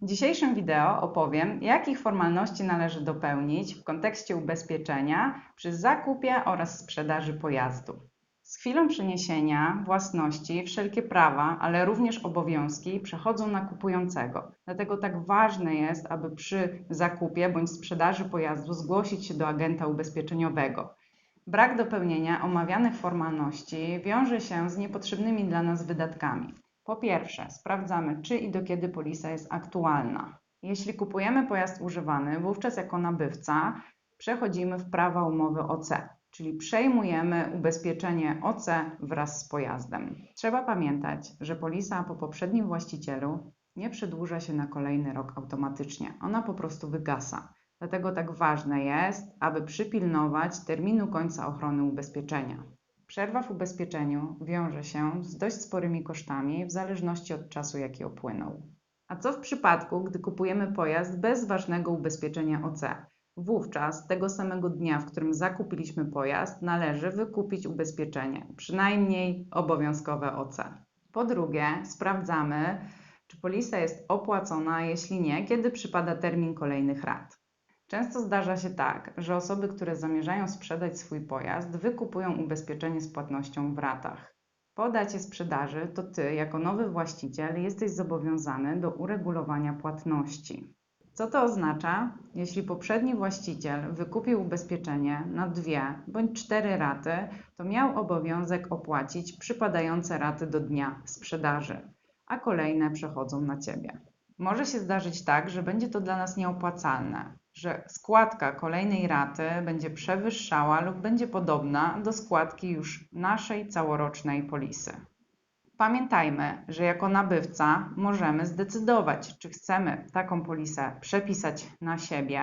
W dzisiejszym wideo opowiem, jakich formalności należy dopełnić w kontekście ubezpieczenia przy zakupie oraz sprzedaży pojazdu. Z chwilą przeniesienia własności wszelkie prawa, ale również obowiązki przechodzą na kupującego. Dlatego tak ważne jest, aby przy zakupie bądź sprzedaży pojazdu zgłosić się do agenta ubezpieczeniowego. Brak dopełnienia omawianych formalności wiąże się z niepotrzebnymi dla nas wydatkami. Po pierwsze, sprawdzamy, czy i do kiedy polisa jest aktualna. Jeśli kupujemy pojazd używany, wówczas jako nabywca przechodzimy w prawa umowy OC, czyli przejmujemy ubezpieczenie OC wraz z pojazdem. Trzeba pamiętać, że polisa po poprzednim właścicielu nie przedłuża się na kolejny rok automatycznie, ona po prostu wygasa. Dlatego tak ważne jest, aby przypilnować terminu końca ochrony ubezpieczenia. Przerwa w ubezpieczeniu wiąże się z dość sporymi kosztami w zależności od czasu, jaki opłynął. A co w przypadku, gdy kupujemy pojazd bez ważnego ubezpieczenia OC? Wówczas tego samego dnia, w którym zakupiliśmy pojazd, należy wykupić ubezpieczenie, przynajmniej obowiązkowe OC. Po drugie, sprawdzamy, czy polisa jest opłacona, jeśli nie, kiedy przypada termin kolejnych rat. Często zdarza się tak, że osoby, które zamierzają sprzedać swój pojazd, wykupują ubezpieczenie z płatnością w ratach. Po dacie sprzedaży to Ty, jako nowy właściciel, jesteś zobowiązany do uregulowania płatności. Co to oznacza? Jeśli poprzedni właściciel wykupił ubezpieczenie na dwie bądź cztery raty, to miał obowiązek opłacić przypadające raty do dnia sprzedaży, a kolejne przechodzą na Ciebie. Może się zdarzyć tak, że będzie to dla nas nieopłacalne, że składka kolejnej raty będzie przewyższała lub będzie podobna do składki już naszej całorocznej polisy. Pamiętajmy, że jako nabywca możemy zdecydować, czy chcemy taką polisę przepisać na siebie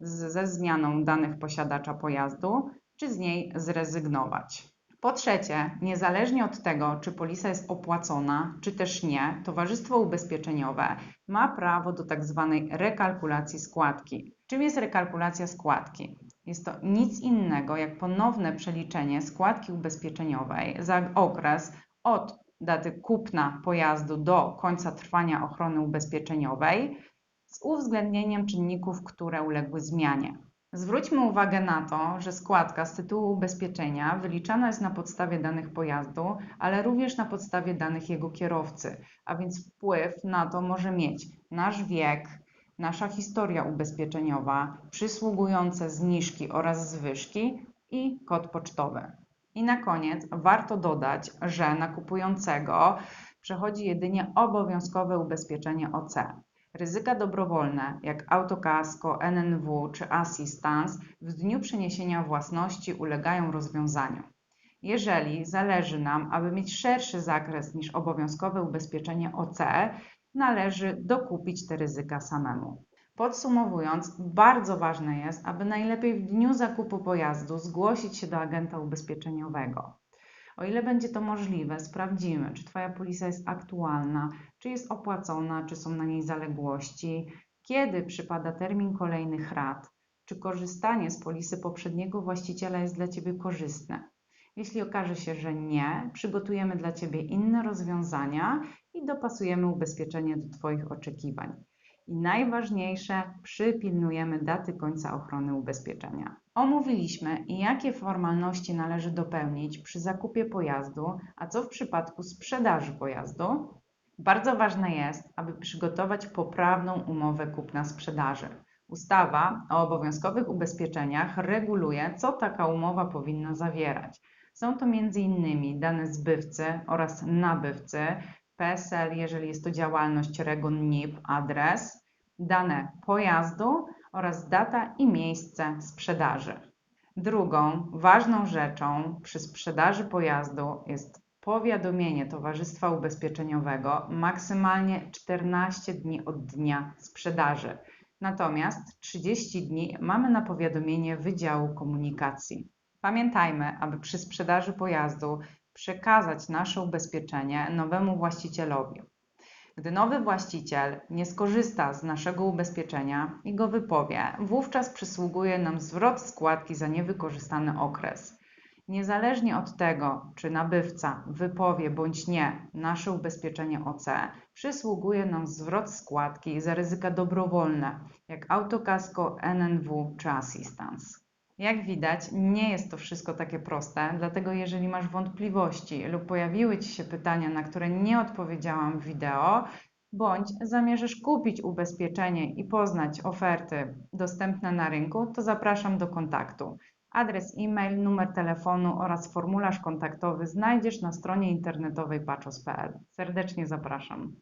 ze zmianą danych posiadacza pojazdu, czy z niej zrezygnować. Po trzecie, niezależnie od tego, czy polisa jest opłacona, czy też nie, Towarzystwo Ubezpieczeniowe ma prawo do tak zwanej rekalkulacji składki. Czym jest rekalkulacja składki? Jest to nic innego jak ponowne przeliczenie składki ubezpieczeniowej za okres od daty kupna pojazdu do końca trwania ochrony ubezpieczeniowej z uwzględnieniem czynników, które uległy zmianie. Zwróćmy uwagę na to, że składka z tytułu ubezpieczenia wyliczana jest na podstawie danych pojazdu, ale również na podstawie danych jego kierowcy, a więc wpływ na to może mieć nasz wiek, nasza historia ubezpieczeniowa, przysługujące zniżki oraz zwyżki i kod pocztowy. I na koniec warto dodać, że na kupującego przechodzi jedynie obowiązkowe ubezpieczenie OC. Ryzyka dobrowolne, jak autokasko, NNW czy assistance, w dniu przeniesienia własności ulegają rozwiązaniu. Jeżeli zależy nam, aby mieć szerszy zakres niż obowiązkowe ubezpieczenie OC, należy dokupić te ryzyka samemu. Podsumowując, bardzo ważne jest, aby najlepiej w dniu zakupu pojazdu zgłosić się do agenta ubezpieczeniowego. O ile będzie to możliwe, sprawdzimy, czy Twoja polisa jest aktualna, czy jest opłacona, czy są na niej zaległości, kiedy przypada termin kolejnych rat, czy korzystanie z polisy poprzedniego właściciela jest dla Ciebie korzystne. Jeśli okaże się, że nie, przygotujemy dla Ciebie inne rozwiązania i dopasujemy ubezpieczenie do Twoich oczekiwań. I najważniejsze, przypilnujemy daty końca ochrony ubezpieczenia. Omówiliśmy, jakie formalności należy dopełnić przy zakupie pojazdu, a co w przypadku sprzedaży pojazdu. Bardzo ważne jest, aby przygotować poprawną umowę kupna-sprzedaży. Ustawa o obowiązkowych ubezpieczeniach reguluje, co taka umowa powinna zawierać. Są to m.in. dane zbywcy oraz nabywcy, PESEL, jeżeli jest to działalność REGON NIP, adres, dane pojazdu oraz data i miejsce sprzedaży. Drugą ważną rzeczą przy sprzedaży pojazdu jest powiadomienie Towarzystwa Ubezpieczeniowego maksymalnie 14 dni od dnia sprzedaży. Natomiast 30 dni mamy na powiadomienie Wydziału Komunikacji. Pamiętajmy, aby przy sprzedaży pojazdu przekazać nasze ubezpieczenie nowemu właścicielowi. Gdy nowy właściciel nie skorzysta z naszego ubezpieczenia i go wypowie, wówczas przysługuje nam zwrot składki za niewykorzystany okres. Niezależnie od tego, czy nabywca wypowie bądź nie nasze ubezpieczenie OC, przysługuje nam zwrot składki za ryzyka dobrowolne, jak autokasko, NNW czy assistance. Jak widać, nie jest to wszystko takie proste, dlatego jeżeli masz wątpliwości lub pojawiły Ci się pytania, na które nie odpowiedziałam w wideo, bądź zamierzasz kupić ubezpieczenie i poznać oferty dostępne na rynku, to zapraszam do kontaktu. Adres e-mail, numer telefonu oraz formularz kontaktowy znajdziesz na stronie internetowej paczos.pl. Serdecznie zapraszam.